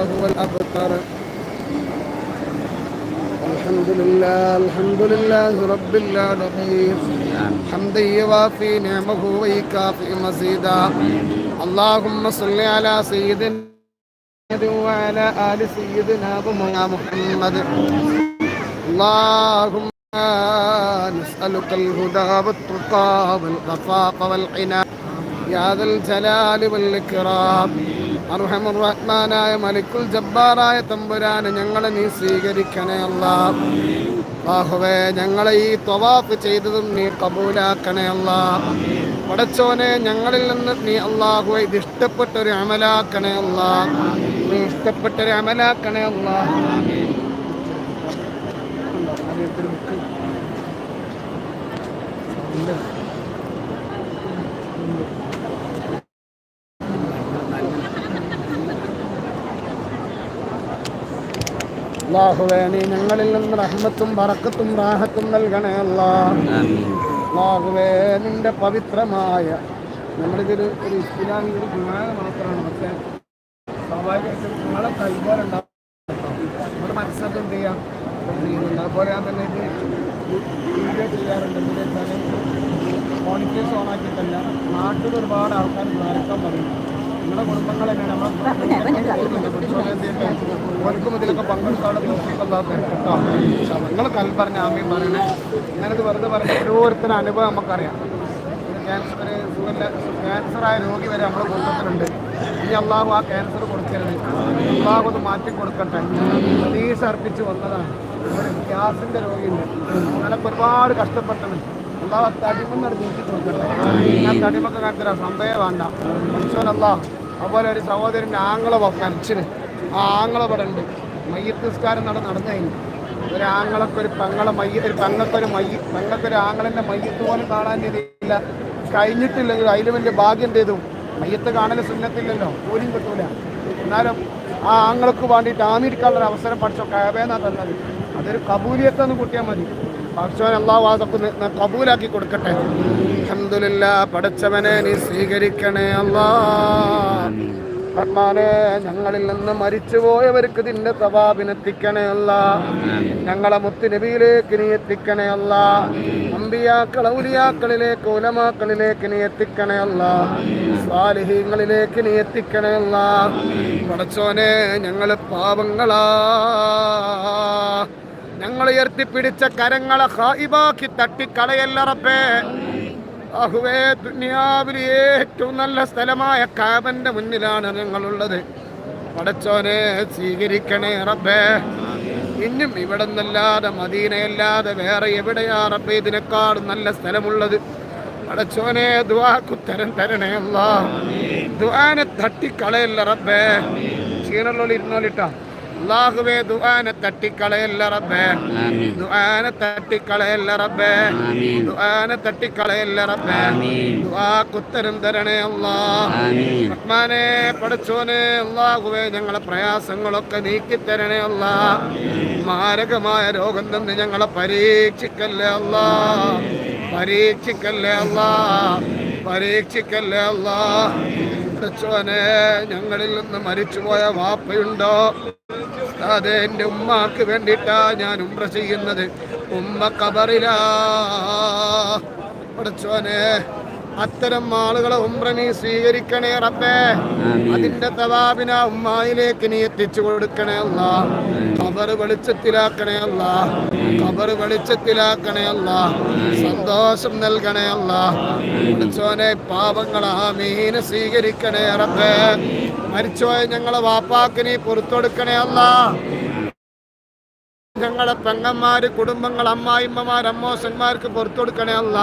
هو الأبتر الحمد لله الحمد لله رب العالمين. حمدا يوافي نعمه ويكافئ مزيدا. اللهم صل على سيدنا وعلى آل سيدنا محمد. اللهم نسألك الهدى والتقى والغفاق والعناء റഹ്മാനായ മലിക്കുൽ ജബ്ബാറായ തമ്പുരാന് ഞങ്ങളെ നീ സ്വീകരിക്കണേ അല്ല. ബാഹുവേ ഞങ്ങളെ ഈ ത്വവാഫ് ചെയ്തതും നീ കബൂലാക്കണേ അല്ല. പടച്ചോനെ ഞങ്ങളിൽ നിന്ന് നീ അള്ളാഹുവെ ഇത് ഇഷ്ടപ്പെട്ടൊരു അമലാക്കണേ അല്ല. നീ ഇഷ്ടപ്പെട്ടൊരു അമലാക്കണേ അല്ല. Thank. അള്ളാഹുവേ നീ ഞങ്ങളിൽ നിന്ന് റഹ്മത്തും വറക്കത്തും റാഹത്തും നൽകണേ അല്ലാ. അള്ളാഹുവേ നിന്റെ പവിത്രമായ നമ്മളിതൊരു ഒരു ഇസ്ലാമിക ഒരു ഗുണായ മാത്രമാണ്. പക്ഷേ സ്വാഭാവികമായിട്ടും നിങ്ങളെ കൈപോലുണ്ടാവും നമ്മുടെ മനസ്സിലൊക്കെ എന്ത് ചെയ്യാം? അതുപോലെ ഞാൻ തന്നെ ഇത് വീഡിയോ ചെയ്യാറുണ്ട്. എന്താ ഓണാക്കിയിട്ടല്ല നാട്ടിൽ ഒരുപാട് ആൾക്കാർ വരക്കാൻ പറയും നിങ്ങളുടെ കുടുംബങ്ങൾ തന്നെയാണ് നമ്മളെ ഇതിലൊക്കെ പങ്കെടുക്കാനുള്ള കേട്ടോ നിങ്ങൾ കൽപ്പറഞ്ഞ ആമയും പറയണേ. ഞാനത് വെറുതെ പറഞ്ഞ ഓരോരുത്തരുടെ അനുഭവം നമുക്കറിയാം. ക്യാൻസർ സുഖമില്ല ക്യാൻസറായ രോഗി വരെ നമ്മുടെ കൂട്ടത്തിലുണ്ട്. ഇനി അള്ളാഹു ആ ക്യാൻസർ കൊടുക്കരുത്. അള്ളാഹു അത് മാറ്റി കൊടുക്കട്ടെ. പ്രതീക്ഷ അർപ്പിച്ച് വന്നതാണ്. ഒരു ഗ്യാസിന്റെ രോഗിയുണ്ട്. അങ്ങനൊക്കെ ഒരുപാട് കഷ്ടപ്പെട്ടത്. അള്ളാഹ് തടിമെന്നൊരു നീക്കി കൊടുക്കട്ടെ. ഞാൻ തടിമൊക്കെ കാണിത്തരാം സംഭവം വേണ്ട. മനുഷ്യനല്ല അതുപോലെ ഒരു സഹോദരന്റെ ആങ്ങളെ മരിച്ചിന്. ആ ആങ്ങളെ ഇവിടെ ഉണ്ട് മയ്യത്ത് നിസ്കാരം നട നടന്നു ഒരു ആങ്ങളക്കൊരു പങ്ങളെ മയ്യ ഒരു പെങ്ങൾക്കൊരു മയ്യ പെങ്ങൾക്കൊരു ആങ്ങളെ മയ്യത്ത് പോലും കാണാൻ രീതിയില്ല കഴിഞ്ഞിട്ടില്ലെങ്കിൽ അതിൽ വലിയ ഭാഗ്യം ചെയ്തു മയ്യത്ത് കാണൽ സുന്നത്തില്ലല്ലോ പോലും കിട്ടൂല. എന്നാലും ആ ആങ്ങൾക്ക് വേണ്ടിയിട്ട് ആമിരിക്കാനുള്ള അവസരം പഠിച്ചോ കയവേന്നാ തന്നത്. അതൊരു കബൂലിയത്തൊന്ന് കൂട്ടിയാൽ മതി. പക്ഷോ അള്ളാഹു അതൊക്കെ കബൂലാക്കി കൊടുക്കട്ടെ. അഹമ്മദില്ല പഠിച്ചവനെ നീ സ്വീകരിക്കണേ അല്ലാ റഹ്മാനെ ഞങ്ങളിൽ നിന്ന് മരിച്ചുപോയവർക്ക് നിന്റെ സവാബിനെത്തിക്കണേ അല്ല. ഞങ്ങളെ മുത്തുനബിയിലേക്ക് നീ എത്തിക്കണേ അല്ല. അമ്പിയാക്കൾ ഔലിയാക്കളിലേക്ക് ഉലമാക്കളിലേക്ക് നീ എത്തിക്കണേ അല്ല. സ്വാലിഹീങ്ങളിലേക്ക് നീ എത്തിക്കണേ അല്ല. പടച്ചോനെ ഞങ്ങൾ പാവങ്ങളാ ഞങ്ങൾ ഉയർത്തിപ്പിടിച്ച കരങ്ങളെ ഹായിബാക്കി തട്ടിക്കളയല്ലറപ്പേ അഹുവേ ദുനിയാവിലെ ഏറ്റവും നല്ല സ്ഥലമായ കാബന്റെ മുന്നിലാണ് ഞങ്ങളുള്ളത്. പടച്ചോനെ സ്വീകരിക്കണേ റബ്ബേ. ഇന്നും ഇവിടെ നിന്നല്ലാതെ മദീനയല്ലാതെ വേറെ എവിടെയാ റബ്ബേ ഇതിനേക്കാളും നല്ല സ്ഥലമുള്ളത്? പടച്ചോനെ ദുവാക്കുത്തരം തരണേ അല്ല ദുവാനെ തട്ടിക്കളയല്ല റബ്ബേ. ക്ഷീണുള്ള ഇരുന്നോലിട്ടാ അള്ളാഹുവേ ദുആനെ തട്ടിക്കളയല്ല റബ്ബേ. ദുആനെ തട്ടിക്കളയല്ല റബ്ബേ. ദുആനെ തട്ടിക്കളയല്ല റബ്ബേ. ദുആ കുത്തരം തരണേ അല്ലാ. റഹ്മാനെ പഠിച്ചോനെ അള്ളാഹുവേ ഞങ്ങളെ പ്രയാസങ്ങളൊക്കെ നീക്കി തരണേ അല്ലാ. മാരകമായ രോഗം തന്ന് ഞങ്ങളെ പരീക്ഷിക്കല്ലേ അല്ലാഹ് പരീക്ഷിക്കല്ലേ അല്ലാഹ് പരീക്ഷിക്കല്ലേ അല്ലാ. പഠിച്ചോനെ ഞങ്ങളിൽ നിന്ന് മരിച്ചുപോയ വാപ്പയുണ്ടോ? അതെ എന്റെ ഉമ്മാക്ക് വേണ്ടിയിട്ടാ ഞാൻ ഉംറ ചെയ്യുന്നത്. ഉമ്മ കബറിലാ. പഠിച്ചോനെ അത്തരം ആളുകളെ ഉംറ നീ സ്വീകരിക്കണേ റബ്ബേ. അതിന്റെ തവാബിന ഉമ്മായിലേക്ക് നീ എത്തിച്ചു കൊടുക്കണേ അല്ല. അവർ വെളിച്ചത്തിലാക്കണേ അല്ല. അവർ വെളിച്ചത്തിലാക്കണേ അല്ല. സന്തോഷം നൽകണേ അല്ല. പഠിച്ചോനെ പാപങ്ങളാ മീന് സ്വീകരിക്കണേ റബ്ബേ. മരിച്ചോയ ഞങ്ങളെ വാപ്പാക്ക് നീ പുറത്തെടുക്കണേ അല്ല. ഞങ്ങളെ പെങ്ങന്മാര് കുടുംബങ്ങൾ അമ്മായിമ്മമാർ അമ്മോസന്മാർക്ക് പുറത്തു കൊടുക്കണേ അല്ല.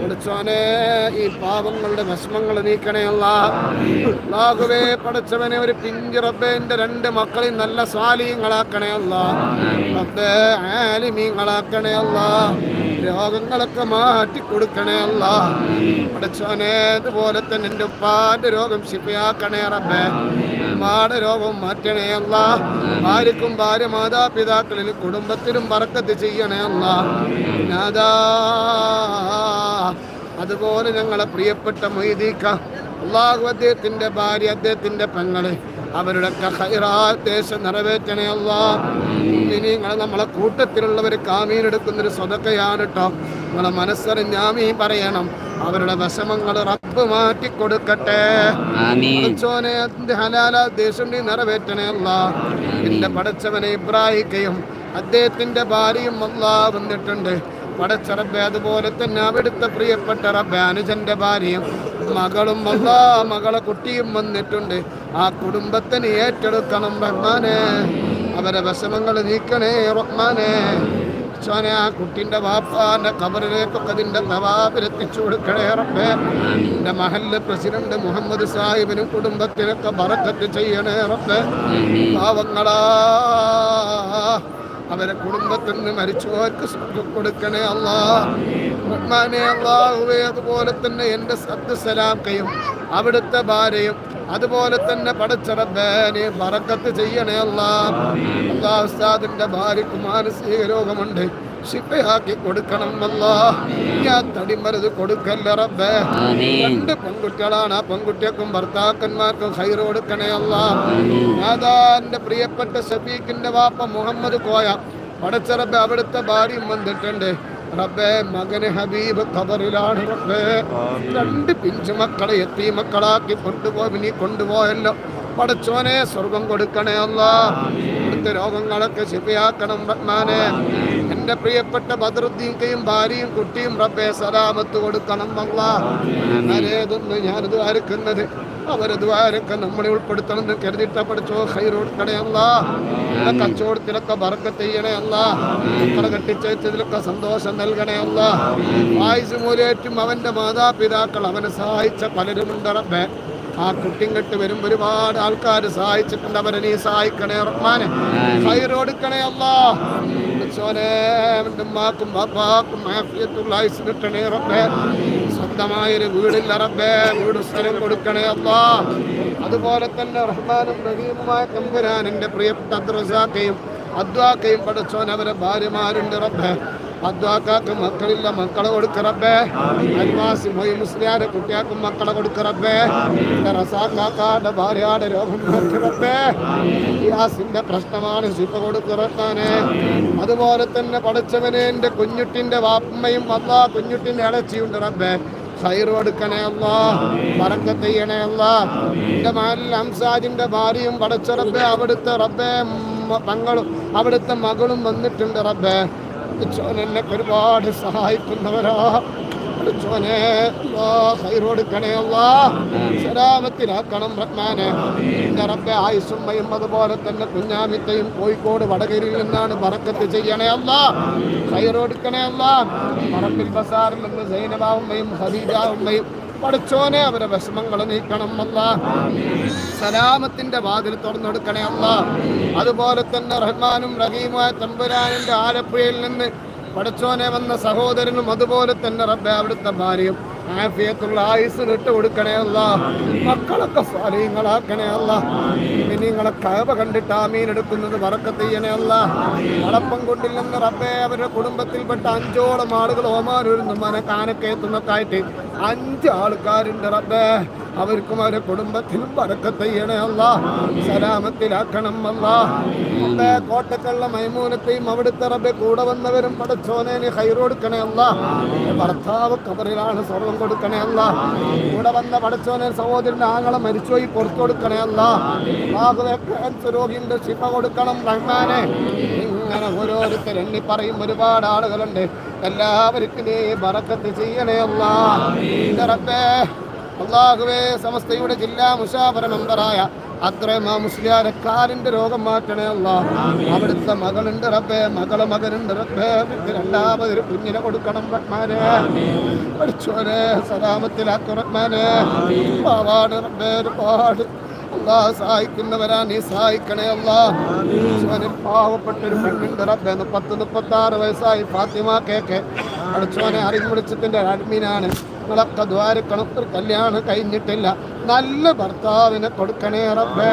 പഠിച്ചോനെ ഈ പാപങ്ങളുടെ വിഷമങ്ങൾ നീക്കണേ അല്ല. പഠിച്ചവനെ ഒരു പിഞ്ചിറബേന്റെ രണ്ട് മക്കളെയും നല്ല സ്വാലീങ്ങളാക്കണേ അല്ല. ആലിമീങ്ങളാക്കണേ അല്ല. രോഗങ്ങളൊക്കെ മാറ്റി കൊടുക്കണേ അല്ല. പഠിച്ചോനെ ഇതുപോലെ തന്നെ എന്റെ ഉപ്പാന്റെ രോഗം ശിപ്പയാക്കണേ റബ്ബേ. ഉമ്മാടെ രോഗം മാറ്റണേ അല്ല. ഭാര്യക്കും ഭാര്യ മാതാപിതാക്കളിലും കുടുംബത്തിലും പറക്കത്ത് ചെയ്യണേ അല്ല. അതുപോലെ ഞങ്ങളെ പ്രിയപ്പെട്ട മൊയ്തീക്ക. അള്ളാഹു അദ്ദേഹത്തിന്റെ ഭാര്യ അദ്ദേഹത്തിന്റെ പെങ്ങൾ. അവരുടെ ദേശം നിറവേറ്റണേ അല്ല. ഇനി നിങ്ങൾ നമ്മളെ കൂട്ടത്തിലുള്ളവർ കാമീനെടുക്കുന്നൊരു സ്വതക്കയാണ് കേട്ടോ നിങ്ങളെ മനസ്സറിഞ്ഞാമീ പറയണം. അവരുടെ വിഷമങ്ങൾ റബ്ബ് മാറ്റി കൊടുക്കട്ടെ പടച്ചോനെ ഹലാല ദേശം നീ നിറവേറ്റണേ അല്ല. എന്റെ പടച്ചവനെ ഇബ്രാഹിക്കയും അദ്ദേഹത്തിന്റെ ഭാര്യയും അല്ലാ വന്നിട്ടുണ്ട്. പടച്ച റബ്ബെ അതുപോലെ തന്നെ അവിടുത്തെ പ്രിയപ്പെട്ട റബ്ബെ അനുജന്റെ ഭാര്യയും മകളും അല്ലാ മകളെ കുട്ടിയും വന്നിട്ടുണ്ട്. ആ കുടുംബത്തിന് ഏറ്റെടുക്കണം റഹ്മാനെ. അവരെ വിഷമങ്ങൾ നീക്കണേ റഹ്മാനെ. ചോനെ ആ കുട്ടിന്റെ വാപ്പാന്റെ കബറിലേക്കൊക്കെ അതിന്റെ തവാബിലെത്തിച്ചു കൊടുക്കണേ റബ്ബേ. എന്റെ മഹല്ല് പ്രസിഡന്റ് മുഹമ്മദ് സാഹിബിനും കുടുംബത്തിനൊക്കെ ബറക്കത്ത് ചെയ്യണേ റബ്ബേ. പാവങ്ങളാ. അവരെ കുടുംബത്തിൽ നിന്ന് മരിച്ചവർക്ക് സുഖം കൊടുക്കണേ അല്ലാ റഹ്മാനെ അള്ളാഹുവേ അതുപോലെ തന്നെ എന്റെ സദ്സലാക്കയും അവിടുത്തെ ഭാര്യയും അതുപോലെ തന്നെ പടച്ചറബേനെ പറക്കത്ത് ചെയ്യണേ അല്ലാ അള്ളാഹ് ഉസ്താദിന്റെ ഭാര്യക്ക് മാനസിക രോഗമുണ്ട്. ശിപ്പയാക്കി കൊടുക്കണം അല്ലാ ഞാൻ തടിമരുത് കൊടുക്കല്ല റബ്ബേ. രണ്ട് പെൺകുട്ടികളാണ് ആ പെൺകുട്ടികൾക്കും ഭർത്താക്കന്മാർക്കും ഹൈർ കൊടുക്കണേ അല്ല. അതാ എന്റെ പ്രിയപ്പെട്ട ഷബീഖിന്റെ വാപ്പ മുഹമ്മദ് കോയ. പടച്ച റബ്ബെ അവിടുത്തെ ഭാര്യയും വന്നിട്ടുണ്ട്. റബ്ബേ മകന് ഹബീബ് ഖബറിലാണ് റബ്ബേ. രണ്ട് പിഞ്ചു മക്കളെ എത്തി മക്കളാക്കി കൊണ്ടുപോയി നീ കൊണ്ടുപോയല്ലോ. പടച്ചോനെ സ്വർഗം കൊടുക്കണേ അല്ല. ഇവിടുത്തെ രോഗങ്ങളൊക്കെ ശിഫയാക്കണം റഹ്മാനെ. എന്റെ പ്രിയപ്പെട്ട ബദറുദ്ദീൻകയും ഭാര്യയും കുട്ടിയും റബ്ബെ സലാമത്ത് കൊടുക്കണം അല്ല. ആരേതൊന്ന് ഞാനിത് ആരക്കുന്നത്? അവരത് ആരൊക്കെ നമ്മളെ ഉൾപ്പെടുത്തണം എന്ന് കരുതിട്ട പഠിച്ചോ കൊടുക്കണേ അല്ല. കച്ചവടത്തിലൊക്കെ വറക്ക ചെയ്യണേ അല്ല. മക്കളെ കെട്ടിച്ചതിലൊക്കെ സന്തോഷം നൽകണേ അല്ല. ആയുസ് മൂലേറ്റും അവന്റെ മാതാപിതാക്കൾ അവനെ സഹായിച്ച പലരുമുണ്ട് റബ്ബേ. ആ കുട്ടിങ്ങട്ട് വരുമ്പോ ഒരുപാട് ആൾക്കാർ സഹായിച്ചിട്ടുണ്ട്. അവരെ നീ സഹായിക്കണേ റഹ്മാനെ. ഹൈർ കൊടുക്കണേ അല്ലാ. ചോനെ അവന്റെ ഉമ്മാക്കും ബാപ്പാക്കും ആഫിയത്തുള്ള ആയുസ് കിട്ടണേ റബ്ബേ. സ്വന്തമായൊരു വീടില്ല റബ്ബേ വീട് സ്ഥലം കൊടുക്കണേ അല്ലാ. അതുപോലെ തന്നെ റഹ്മാനും റഹീമുമായ തമ്പുരാനിന്റെ പ്രിയപ്പെട്ട അദ്രസാക്കയും അദ്വാക്കയും പഠിച്ചോൻ അവരെ ഭാര്യമാരുണ്ട് റബ്ബേ. അദ്വാക്കാക്ക് മക്കളില്ല മക്കളെ കൊടുക്കറബേ അൽവാസി മൊയ് മുസ്ലിയാരെ കുട്ടിയാക്കും മക്കളെ കൊടുക്കറബേ റസാക്കാക്കാടെ ഭാര്യയുടെ രോഗം കൊടുക്കറബേ ഇയാസിന്റെ പ്രശ്നമാണ് ശിപ്പ കൊടുക്കിറക്കാനെ അതുപോലെ തന്നെ പഠിച്ചവനെ എന്റെ കുഞ്ഞുട്ടിന്റെ വാപ്പമ്മയും അല്ലാ കുഞ്ഞുട്ടിന്റെ ഇളച്ചിയുണ്ട് റബ്ബേ. ഹൈർ കൊടുക്കണേ അല്ലാ പറക്കത്ത് ചെയ്യണേ അല്ലാ എന്റെ മാലിൽ ഹംസാജിന്റെ ഭാര്യയും പടച്ച അവിടുത്തെ റബ്ബേ മകളും അവിടുത്തെ മകളും വന്നിട്ടുണ്ട് റബ്ബേ. ചോൻ എന്നെ ഒരുപാട് സഹായിക്കുന്നവരാ. ചോനെ കൊടുക്കണേ അല്ലാ. സലാമത്തിലാക്കണം റഹ്മാനെ എന്റെ റബ്ബെ ആയുസുമ്മയും അതുപോലെ തന്നെ കുഞ്ഞാമിത്തയും കോഴിക്കോട് വടകരയിൽ നിന്നാണ് പറക്കത്ത് ചെയ്യണേ അല്ല. കൊടുക്കണേ അല്ല. പറമ്പിൽ ബസാറിൽ നിന്ന് സൈനബാവുമ്മയും ഹദീജാവുമ്മയും പഠിച്ചോനെ അവരെ വിഷമങ്ങൾ നീക്കണം അല്ല സലാമത്തിന്റെ വാതിൽ തുറന്നെടുക്കണേ അല്ല. അതുപോലെ തന്നെ റഹ്മാനും റഹീമായ തമ്പുരാനിന്റെ ആലപ്പുഴയിൽ നിന്ന് പഠിച്ചോനെ വന്ന സഹോദരനും അതുപോലെ തന്നെ റബ്ബെ അവിടുത്തെ ഭാര്യയും ആഫിയത്തുള്ള ആയുസ് ഇട്ട് കൊടുക്കണേ അല്ല. മക്കളൊക്കെ സ്വാലീങ്ങളാക്കണേ അല്ല. നിങ്ങളെ കഴവ കണ്ടിട്ട് ആമീൻ എടുക്കുന്നത് വറക്കത്ത് ചെയ്യണേ അല്ല. വളപ്പം കൊണ്ടില്ലെന്ന് റബ്ബേ അവരുടെ കുടുംബത്തിൽപ്പെട്ട അഞ്ചോളം ആളുകൾ ഓമാനൂരിൽ മന കാനക്കയത്തുന്നൊക്കെ ആയിട്ട് അഞ്ച് ആൾക്കാരുണ്ട് റബ്ബേ. അവർക്കും അവരുടെ കുടുംബത്തിനും വറക്കത്ത് ചെയ്യണേ അല്ല. സലാമത്തിലാക്കണം അല്ല. എന്റെ കോട്ടക്കള്ള മൈമൂനത്തെയും അവിടുത്തെ റബ്ബെ കൂടെ വന്നവരും പടച്ചോനെ നീ ഹൈർ കൊടുക്കണേ അല്ല. ഭർത്താവ് കബറിലാണ് സ്വർണം കൊടുക്കണേ അല്ല. കൂടെ വന്ന പടച്ചോനെ സഹോദരന്റെ ആങ്ങളെ മരിച്ചുപോയി പുറത്തു കൊടുക്കണേ അല്ല. രോഗിന്റെ ശിഫ കൊടുക്കണം റഹ്മാനെ. ഇങ്ങനെ ഓരോരുത്തർ എണ്ണി പറയും ഒരുപാട് ആളുകളുണ്ട്. എല്ലാവർക്കും നീ ബറക്കത്ത് ചെയ്യണേ അല്ല. അള്ളാഹുവേ സമസ്തയുടെ ജില്ലാ മുഷാഫര മെമ്പറായ അക്രമ മുസ്ലിയാരെ കാലിന്റെ രോഗം മാറ്റണേ അല്ല അവിടുത്തെ മകളുണ്ട് റബ്ബേ മകൾ മകനുണ്ട് റബ്ബേ. രണ്ടാമതൊരു കുഞ്ഞിനെ കൊടുക്കണം റഹ്മാനെ. പഠിച്ചോനെ സലാമത്തിലാക്കും റഹ്മാനെ. പാവാട് റബ്ബേ ഒരുപാട് അള്ളാഹ് സഹായിക്കുന്നവരാ നീ സഹായിക്കണേ അള്ളാഹ് പാവപ്പെട്ട ഒരു പെണ്ണുണ്ട് റബ്ബേ പത്ത് മുപ്പത്തി ആറ് വയസ്സായി ഫാത്തിമ കേക്ക് പഠിച്ചോനെ അറിവ് വിളിച്ചതിന്റെ അഡ്മിനാണ് നിങ്ങളൊക്കെ ദ്വാരക്കണം കല്യാണം കഴിഞ്ഞിട്ടില്ല. നല്ല ഭർത്താവിനെ കൊടുക്കണേ റബ്ബേ.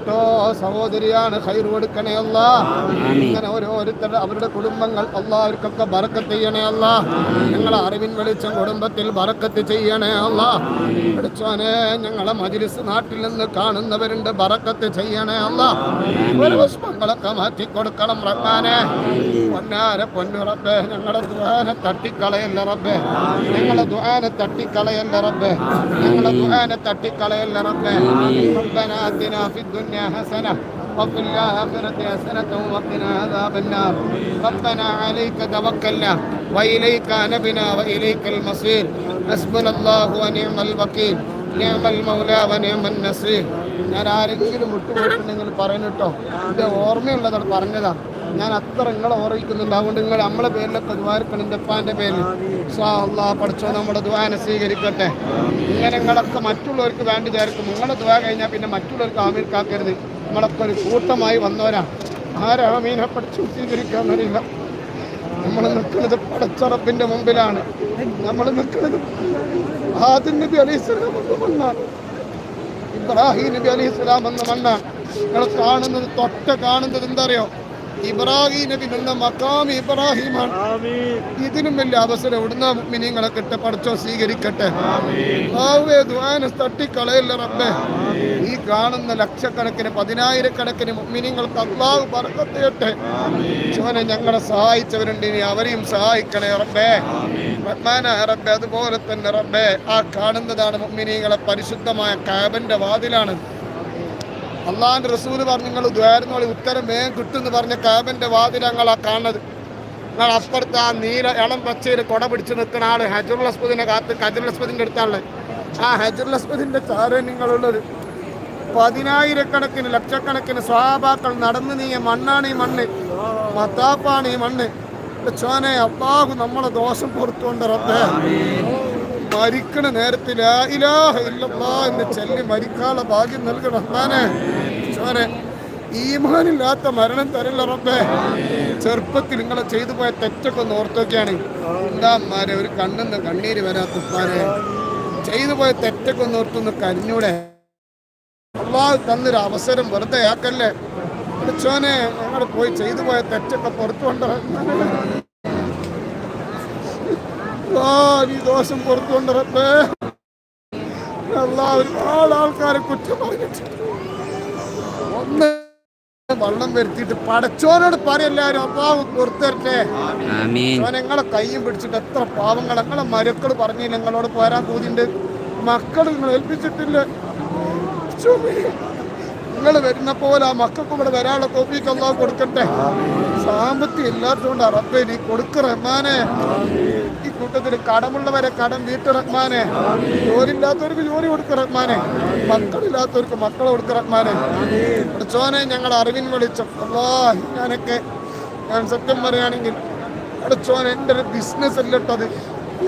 ട്ടോ സഹോദരിയാണ് ഹൈർ കൊടുക്കണേ അല്ല. ഇങ്ങനെ ഓരോരുത്തരുടെ അവരുടെ കുടുംബങ്ങൾ അള്ളാഹർക്കൊക്കെ ബറക്കത്ത് ചെയ്യണേ അല്ല. ഞങ്ങളെ അറിവിൻ വെളിച്ചം കുടുംബത്തിൽ ബറക്കത്ത് ചെയ്യണേ അല്ല. പഠിച്ചോനെ ഞങ്ങളെ മജിലിസ് നാട്ടിൽ നിന്ന് കാണുന്നവരുണ്ട് ബറക്കത്ത് ചെയ്യണേ അല്ല. ഒരു പുഷ്പങ്ങളൊക്കെ മാറ്റി കൊടുക്കണം റബ്ബാനെ. പൊന്നാര പൊന്നു റബ്ബേ ഞങ്ങളെ ദുഹാനെ തട്ടിക്കളയല്ല റബ്ബേ. ഞങ്ങളെ ദുഹാനെ തട്ടിക്കളയല്ല റബ്ബേ. ഞങ്ങളെ ദ്വാനെ തട്ടിക്കളയല്ല റബ്ബേ ربنا آتنا في الدنيا حسنة وفي الآخرة حسنة وقنا عذاب النار ربنا عليك توكلنا وإليك نبنا وإليك المصير حسبنا الله ونعم الوكيل نعم المولى ونعم النصير ഞാൻ ആരെങ്കിലും വിട്ടുപോയിട്ടുണ്ടെങ്കിൽ പറയുന്നുട്ടോ എൻ്റെ ഓർമ്മയുള്ളതാണ് പറഞ്ഞതാ ഞാൻ അത്ര നിങ്ങളെ ഓർമ്മിക്കുന്നുണ്ട്. അതുകൊണ്ട് നിങ്ങൾ നമ്മളെ പേരിലൊക്കെ ദ്വാരക്കണം എന്റെ അപ്പാന്റെ പേരിൽ. സ്വാഹ പഠിച്ചോ നമ്മുടെ ദ്വാനെ സ്വീകരിക്കട്ടെ. ഇങ്ങനെ നിങ്ങളൊക്കെ മറ്റുള്ളവർക്ക് വേണ്ടി ചേർക്കും നിങ്ങളെ ദ്വാ കഴിഞ്ഞാൽ പിന്നെ മറ്റുള്ളവർക്ക് ആമീർക്കാക്കരുത് നമ്മളൊക്കെ ഒരു കൂട്ടമായി വന്നവരാ. ആരാമീനെ പഠിച്ചു സ്വീകരിക്കാൻ അറിയില്ല. നമ്മൾ നിൽക്കുന്നത് പടച്ചറപ്പിന്റെ മുമ്പിലാണ്. നമ്മൾ നിൽക്കുന്നത് ആദ്യം നബി അലൈഹി സ്വലാം മണ്ണാണ് ഇബ്രാഹിം നബി അലൈഹി എന്ന മണ്ണാണ് നിങ്ങൾ കാണുന്നത് തൊട്ട കാണുന്നത് എന്താ അറിയോ? ഇബ്രാഹിം നബി നിന്ന മക്കാം ഇബ്രാഹിമാണ് ഇതിനും വലിയ അവസരം എവിടുന്ന മിനിങ്ങളെ കിട്ട പഠിച്ചോ സ്വീകരിക്കട്ടെ. ആവേ ദ്വാന തട്ടിക്കളയല്ല റബ്ബേ. ഈ കാണുന്ന ലക്ഷക്കണക്കിന് പതിനായിരക്കണക്കിന് മിനിങ്ങൾക്ക് അള്ളാഹു പറക്കത്തേട്ടെ ശിവനെ ഞങ്ങളെ സഹായിച്ചവരുണ്ട് ഇനി അവരെയും സഹായിക്കണേ റബ്ബേ. റഹ്മാനായ റബ്ബേ അതുപോലെ തന്നെ റബ്ബേ. ആ കാണുന്നതാണ് മിനിങ്ങളെ പരിശുദ്ധമായ കാബന്റെ വാതിലാണ്. അള്ളാഹിന്റെ റസൂൽ പറഞ്ഞു നിങ്ങൾ ദ്വാരുന്നോളി ഉത്തരം വേഗം കിട്ടും എന്ന് പറഞ്ഞ കാബന്റെ വാതിൽ കാണുന്നത്. നിങ്ങൾ അപ്പുറത്ത് ആ നീല ഇളം പച്ചയിൽ കൊട പിടിച്ച് നിൽക്കുന്ന ആൾ ഹജറുൽ അസ്മദിനെ കാത്ത് ഹജറുൽ അസ്മദിന്റെ അടുത്താണുള്ളത് ആ ഹജറുൽ അസ്മദിന്റെ ചാര നിങ്ങളുള്ളത്. പതിനായിരക്കണക്കിന് ലക്ഷക്കണക്കിന് സ്വാഭാക്കൾ നടന്നു നീയ മണ്ണാണ് ഈ മണ്ണ്. മത്താപ്പാണ് ഈ മണ്ണ്. ചോനെ അപ്പാകും നമ്മളെ ദോഷം പുറത്തുകൊണ്ട് റബ്ബേ. മരിക്കണ നേരത്തിൽ ഇലാഹ ഇല്ലല്ലാ എന്ന് ചൊല്ലി മരിക്കാനുള്ള ഭാഗ്യം നൽകണം റഹ്മാനെ സാറേ ഈമാനില്ലാത്ത മരണം തരല്ല റബ്ബേ. ചെറുപ്പത്തിൽ നിങ്ങളെ ചെയ്തു പോയ തെറ്റൊക്കെ ഒന്ന് ഓർത്തൊക്കെയാണ്. എന്താ അമ്മാരെ ഒരു കണ്ണെന്ന് കണ്ണീര് വരാത്ത ഉപ്പാരെ. ചെയ്തു പോയ തെറ്റൊക്കെ ഒന്ന് ഓർത്തൊന്ന് കരഞ്ഞൂടെ. അള്ളാഹ് തന്നൊരു അവസരം വെറുതെ ആക്കല്ലേ ചോനെ ഞങ്ങൾ പോയി ചെയ്തു പോയ തെറ്റൊക്കെ പുറത്തു കൊണ്ടുവരണം നീ ദോഷം പുറത്തു കൊണ്ടിറപ്പേ ഒരുപാട് ആൾക്കാരെ കുറ്റം പറഞ്ഞിട്ട്. ഒന്ന് വള്ളം വരുത്തിയിട്ട് പടച്ചോനോട് പറയെല്ലാരും അപ്പാവ് പുറത്തരട്ടെ നിങ്ങളെ കയ്യും പിടിച്ചിട്ട് എത്ര പാവങ്ങൾ നിങ്ങളെ മരക്കൾ പറഞ്ഞു നിങ്ങളോട് പോരാൻ കൂതിണ്ട് മക്കൾ നിങ്ങൾ ഏൽപ്പിച്ചിട്ടില്ല. നിങ്ങൾ വരുന്ന പോലെ ആ മക്കൾക്കും ഇവിടെ വരാനുള്ള തോപ്പിക്ക് അള്ളാഹ് കൊടുക്കട്ടെ. സാമ്പത്തികം ഇല്ലാത്തതുകൊണ്ട് അറബേ നീ കൊടുക്ക റഹ്മാനെ. ഈ കൂട്ടത്തിൽ കടമുള്ളവരെ കടം വീട്ടു റഹ്മാനെ. ജോലി ഇല്ലാത്തവർക്ക് ജോലി കൊടുക്ക റഹ്മാനെ. മക്കളില്ലാത്തവർക്ക് മക്കളെ കൊടുക്ക റഹ്മാനെ. അടച്ചോനെ ഞങ്ങൾ അറിവിൻ വിളിച്ചു. അല്ലാ ഞാനൊക്കെ ഞാൻ സത്യം പറയുകയാണെങ്കിൽ അടച്ചോൻ എന്റെ ഒരു ബിസിനസ് അല്ലട്ടത്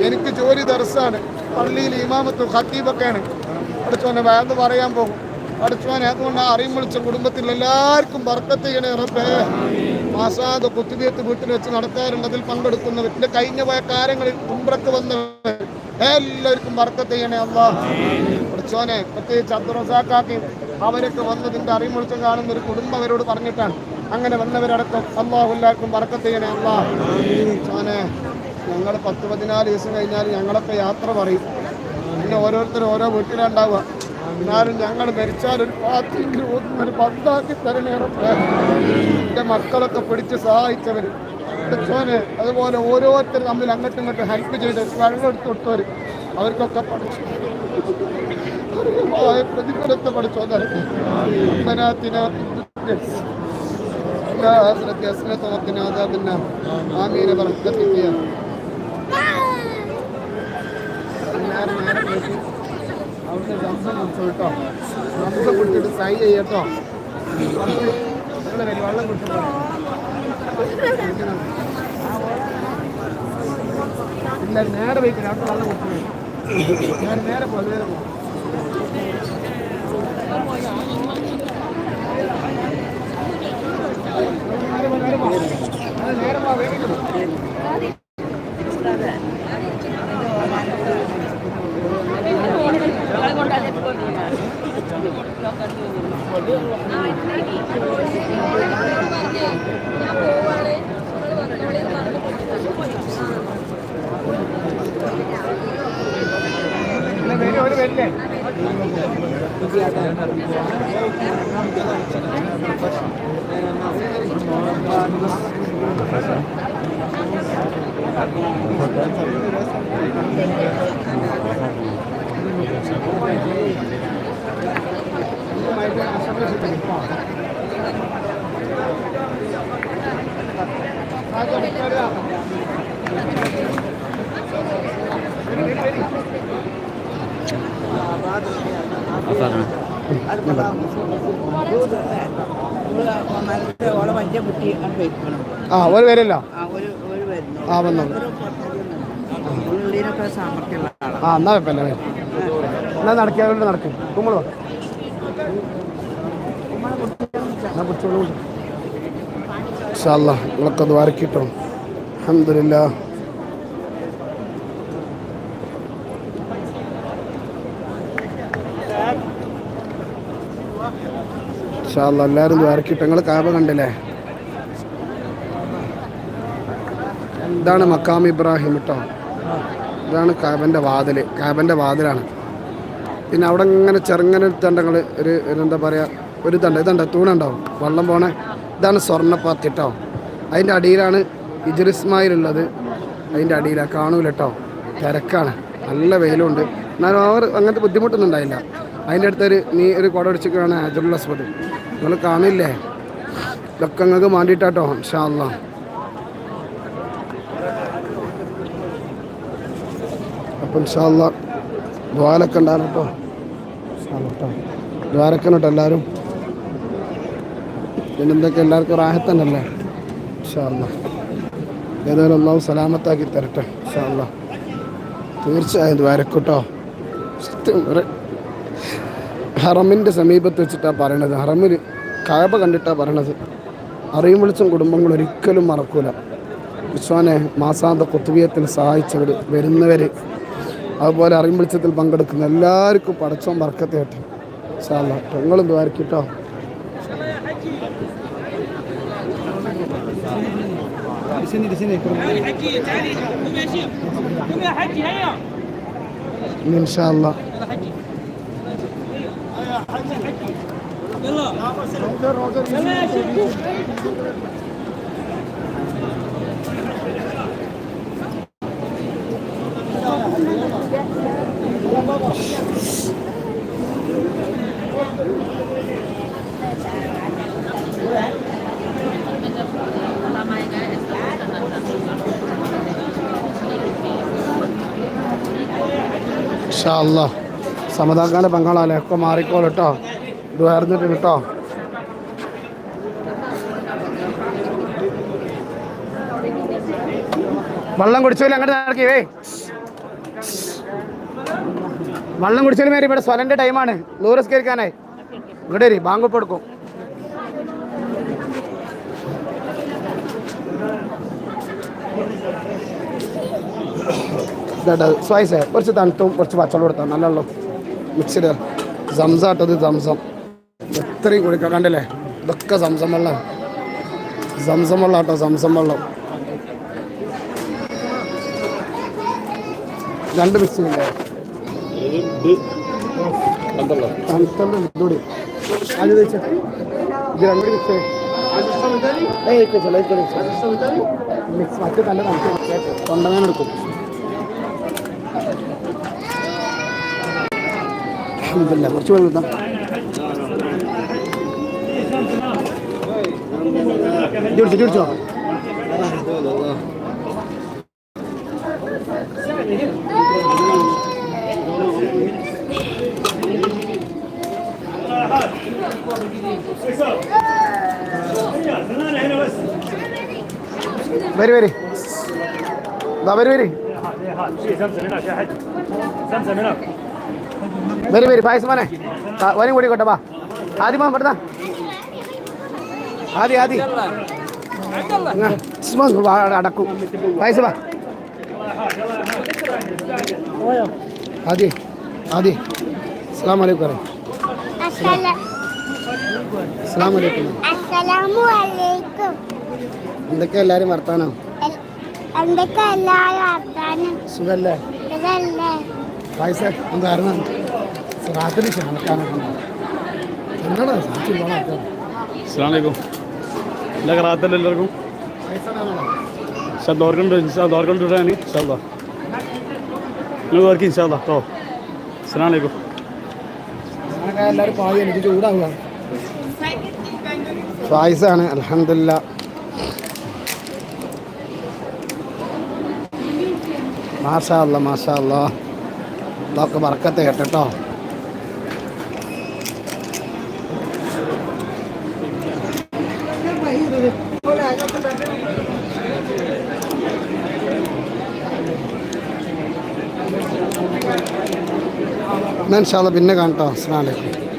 എനിക്ക് ജോലി ദർസാണ് പള്ളിയിൽ ഇമാമത്തും ഹക്കീബൊക്കെയാണ് അടച്ചോനെ വേഗം പറയാൻ പോകും. അടച്ചോനെ അതുകൊണ്ട് അറിയും വിളിച്ച കുടുംബത്തിൽ എല്ലാവർക്കും ബർക്കത്ത് ചെയ്യണേ റബ്ബേ. മാസാദ് കുത്തുബിയത്ത് വീട്ടിൽ വെച്ച് നടത്താറുണ്ട്. അതിൽ പങ്കെടുക്കുന്നവർ. ഇതിന്റെ കഴിഞ്ഞ പോയ കാര്യങ്ങളിൽ കുമ്പ്രക്ക് വന്നവർ. എല്ലാവർക്കും ബർക്കത്ത് ചെയ്യണേ അല്ലാ പ്രത്യേകിച്ച് അബ്ദുറസാക്കാക്കി അവരൊക്കെ വന്നതിന്റെ അറിയും വിളിച്ചം കാണുന്ന ഒരു കുടുംബം അവരോട് പറഞ്ഞിട്ടാണ്. അങ്ങനെ വന്നവരടക്കം അള്ളാഹു എല്ലാവർക്കും ബർക്കത്ത് ചെയ്യണേ ഞങ്ങൾ പത്ത് പതിനാല് ദിവസം കഴിഞ്ഞാൽ ഞങ്ങളൊക്കെ യാത്ര പറയും. പിന്നെ ഓരോരുത്തരും ഓരോ വീട്ടിലുണ്ടാവുക. എന്നാലും ഞങ്ങൾ മരിച്ചാൽ ഒരു പാത്തെങ്കിലും ഒന്നും ഒരു പന്താക്കി തരണേറെ മക്കളൊക്കെ പിടിച്ച് സഹായിച്ചവർ ചോന് അതുപോലെ ഓരോരുത്തരും തമ്മിൽ അങ്ങോട്ടും ഇങ്ങോട്ടും ഹെൽപ്പ് ചെയ്ത് വെള്ളം എടുത്ത് കൊടുത്തവർ അവർക്കൊക്കെ പഠിച്ചു. പ്രതിഫലത്തെ പഠിച്ചോ. ആമീന പറക്കത്തിക്കുക നേരെ നേരെ പോയിട്ട് അവിടുത്തെ സംസം കുടിച്ചു കേട്ടോ സംസം കുടിച്ചിട്ട് സൈ ചെയ്യട്ടോ നിങ്ങളെ വെള്ളം കുടിച്ചിട്ടോ ഇല്ല നേരെ പോയിക്കില്ല അവിടെ വെള്ളം കുടിച്ചു ഞാൻ നേരെ പോ നേരെ പോ നേരെ പോ, നേരെ പോ. Apa ആ ഒരു വരല്ലോ ആ ആ എന്നാ വെപ്പല്ലേ എന്നാ നടക്കാറുണ്ട് നടക്കും. കുമ്പളോ ഇൻഷാല്ലാ നിങ്ങളൊക്കെ അത് വരക്കിട്ടോ. അഹമ്മദില്ല ഇൻഷാല്ലാ എല്ലാവരും ദ്വാരക്കിട്ട് നിങ്ങൾ കാബ കണ്ടില്ലേ? ഇതാണ് മക്കാം ഇബ്രാഹിം കേട്ടോ ഇതാണ് കാബന്റെ വാതിൽ കാബന്റെ വാതിലാണ്. പിന്നെ അവിടെ ഇങ്ങനെ ചെറുങ്ങനെ തണ്ടങ്ങൾ ഒരു എന്താ പറയുക ഒരു തണ്ട ഇതണ്ട തൂണുണ്ടാവും വള്ളം പോണ ഇതാണ് സ്വർണപ്പാത്തി കേട്ടോ അതിന്റെ അടിയിലാണ് ഇജുറിസ്മായിൽ ഉള്ളത്. അതിന്റെ അടിയിലാണ് കാണൂല കേട്ടോ തിരക്കാണ് നല്ല വെയിലുണ്ട്. എന്നാലും അവർ അങ്ങനത്തെ ബുദ്ധിമുട്ടൊന്നും ഉണ്ടായില്ല. അതിന്റെ അടുത്തൊരു നീ ഒരു കുട അടിച്ചിട്ടാണ് അജുൽ അസ്വദ്. നിങ്ങൾ കാണില്ലേ? ഇതൊക്കെ നിങ്ങൾക്ക് വേണ്ടിയിട്ടാട്ടോ ഇൻഷാ അല്ലാ അപ്പം ഇൻഷാല്ല ദ്വാലൊക്കെ ഉണ്ടാകും കേട്ടോ കേട്ടോ എല്ലാവരും. പിന്നെന്തൊക്കെ എല്ലാവർക്കും റാഹത്തന്നല്ലേ ഇൻഷാല്ല ഏതായാലും ഒന്നാം സലാമത്താക്കി തരട്ടെ ഇൻഷാല്ല തീർച്ചയായും ദ്വാരക്കട്ടോ ഹറമിന്റെ സമീപത്ത് വെച്ചിട്ടാണ് പറയണത്. ഹറമിൽ കായപ കണ്ടിട്ടാണ് പറയണത്. അറിയും വിളിച്ചും കുടുംബങ്ങൾ ഒരിക്കലും മറക്കൂല. വിശ്വാനെ മാസാന്ത കൊത്തുവീയത്തിന് സഹായിച്ചവർ വരുന്നവർ അതുപോലെ അറിയും വിളിച്ചത്തിൽ പങ്കെടുക്കുന്ന എല്ലാവർക്കും പടച്ചോൻ വർക്കത്തെ കേട്ടെ. സാല നിങ്ങളും ദ്വാരക്കിട്ടോ ഇൻഷാല്ല ഇൻഷാല്ല സമതാക്കാന്റെ പങ്കാളല്ലേ ഒക്കെ മാറിക്കോളൂ കേട്ടോ ഇത് വേർന്നിട്ട് കേട്ടോ വെള്ളം കുടിച്ചോലും അങ്ങോട്ട് നടക്കിയേ വെള്ളം കുടിച്ചാലും മേരി ഇവിടെ സ്വലന്റെ ടൈമാണ് ലൂറസ് കയറിക്കാനായി ഇവിടെ വരി ബാങ്ക് കൊടുക്കും സ്വൈസേ കുറച്ച് തണുത്തും കുറച്ച് പച്ചവെള്ളം കൊടുത്താൽ നല്ല വെള്ളം മിക്സിഡ് സംസാട്ടത് സംസം എത്രയും കുടിക്കാം. കണ്ടില്ലേ? ഇതൊക്കെ സംസം വെള്ളം. സംസം വെള്ളം കേട്ടോ സംസം വെള്ളം. രണ്ട് മിക്സ് ഇല്ലേ? തണുത്തുള്ള ഇതൂടി മിക്സ് മിക്സ് കുറച്ച് വെള്ളം എടുത്താം ജോടിച്ചോ ജോടിച്ചോ വരി വരി ദാ വരി വരി വരി വരി പായസം മോനെ ആ, വരി കൂടി കൊട്ടെ വാ ആദ്യം മോൻ പെടുന്ന ആദ്യം അടക്കൂ. പൈസ വാ. ആദ്യ ആദ്യ. അസ്സാം വലൈക്കും പറയും. അസ്സാം വലൈക്കും എന്തൊക്കെ എല്ലാരും വർത്താനം? സുഖല്ലേ? പൈസ എന്താ എന്തായിരുന്നു രാത്രി ക്ഷണിക്കാനൊക്കെ എന്താണ് സാക്ഷി പോണ അസ്സാമലൈക്കും എല്ലാ കറാത്തല്ല എല്ലാവർക്കും? ഇൻഷാ ഓർക്കുന്നുണ്ട് ഇൻഷാ ഓർക്കുന്നുണ്ട് ഇൻഷാ നിങ്ങൾ വർക്ക് ഇൻഷാ കേട്ടോ അസ്സാമലൈക്കും എല്ലാവരും പായ അലഹമില്ല മാഷാ അല്ല മാഷാ അല്ല. ഇതൊക്കെ വറക്കത്തെ കേട്ടോ. എന്നാ ഇൻഷാ അല്ലാ പിന്നെ കാണട്ടോ അസ്സലാമു അലൈക്കും.